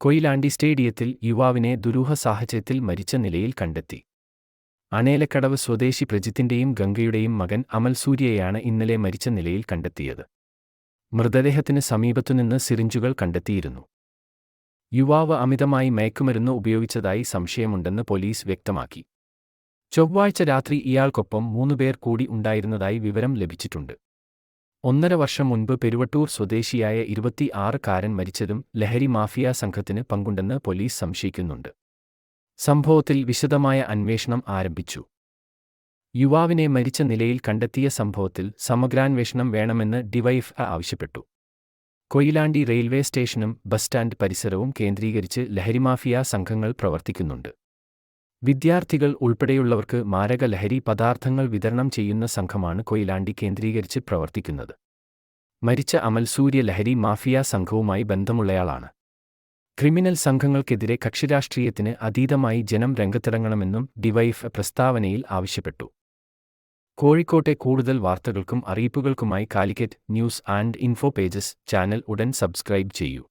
കൊയിലാണ്ടി സ്റ്റേഡിയത്തിൽ യുവാവിനെ ദുരൂഹ സാഹചര്യത്തിൽ മരിച്ച നിലയിൽ കണ്ടെത്തി. അനേലക്കടവ് സ്വദേശി പ്രജിത്തിന്റെയും ഗംഗയുടെയും മകൻ അമൽ സൂര്യയാണ് ഇന്നലെ മരിച്ച നിലയിൽ കണ്ടെത്തിയത്. മൃതദേഹത്തിന് സമീപത്തുനിന്ന് സിറിഞ്ചുകൾ കണ്ടെത്തിയിരുന്നു. യുവാവ് അമിതമായി മയക്കുമരുന്ന് ഉപയോഗിച്ചതായി സംശയമുണ്ടെന്ന് പോലീസ് വ്യക്തമാക്കി. ചൊവ്വാഴ്ച രാത്രി ഇയാൾക്കൊപ്പം മൂന്നുപേർ കൂടി ഉണ്ടായിരുന്നതായി വിവരം ലഭിച്ചിട്ടുണ്ട്. ഒന്നര വർഷം മുൻപ് പെരുവട്ടൂർ സ്വദേശിയായ ഇരുപത്തി ആറുകാരൻ മരിച്ചതും ലഹരി മാഫിയ സംഘത്തിന് പങ്കുണ്ടെന്ന് പോലീസ് സംശയിക്കുന്നുണ്ട്. സംഭവത്തിൽ വിശദമായ അന്വേഷണം ആരംഭിച്ചു. യുവാവിനെ മരിച്ച നിലയിൽ കണ്ടെത്തിയ സംഭവത്തിൽ സമഗ്രാന്വേഷണം വേണമെന്ന് ഡിവൈഫ് ആവശ്യപ്പെട്ടു. കൊയിലാണ്ടി റെയിൽവേ സ്റ്റേഷനും ബസ് സ്റ്റാൻഡ് പരിസരവും കേന്ദ്രീകരിച്ച് ലഹരിമാഫിയ സംഘങ്ങൾ പ്രവർത്തിക്കുന്നുണ്ട്. വിദ്യാർത്ഥികൾ ഉൾപ്പെടെയുള്ളവർക്ക് മാരക ലഹരി പദാർത്ഥങ്ങൾ വിതരണം ചെയ്യുന്ന സംഘമാണ് കൊയിലാണ്ടി കേന്ദ്രീകരിച്ച് പ്രവർത്തിക്കുന്നത്. മരിച്ച അമൽ സൂര്യ ലഹരി മാഫിയ സംഘവുമായി ബന്ധമുള്ളയാളാണ്. ക്രിമിനൽ സംഘങ്ങൾക്കെതിരെ കക്ഷിരാഷ്ട്രീയത്തിന് അതീതമായി ജനം രംഗത്തിറങ്ങണമെന്നും ഡിവൈഫ് പ്രസ്താവനയിൽ ആവശ്യപ്പെട്ടു. കോഴിക്കോട്ടെ കൂടുതൽ വാർത്തകൾക്കും അറിയിപ്പുകൾക്കുമായി Calicut news and info pages channel ഉടൻ സബ്സ്ക്രൈബ് ചെയ്യൂ.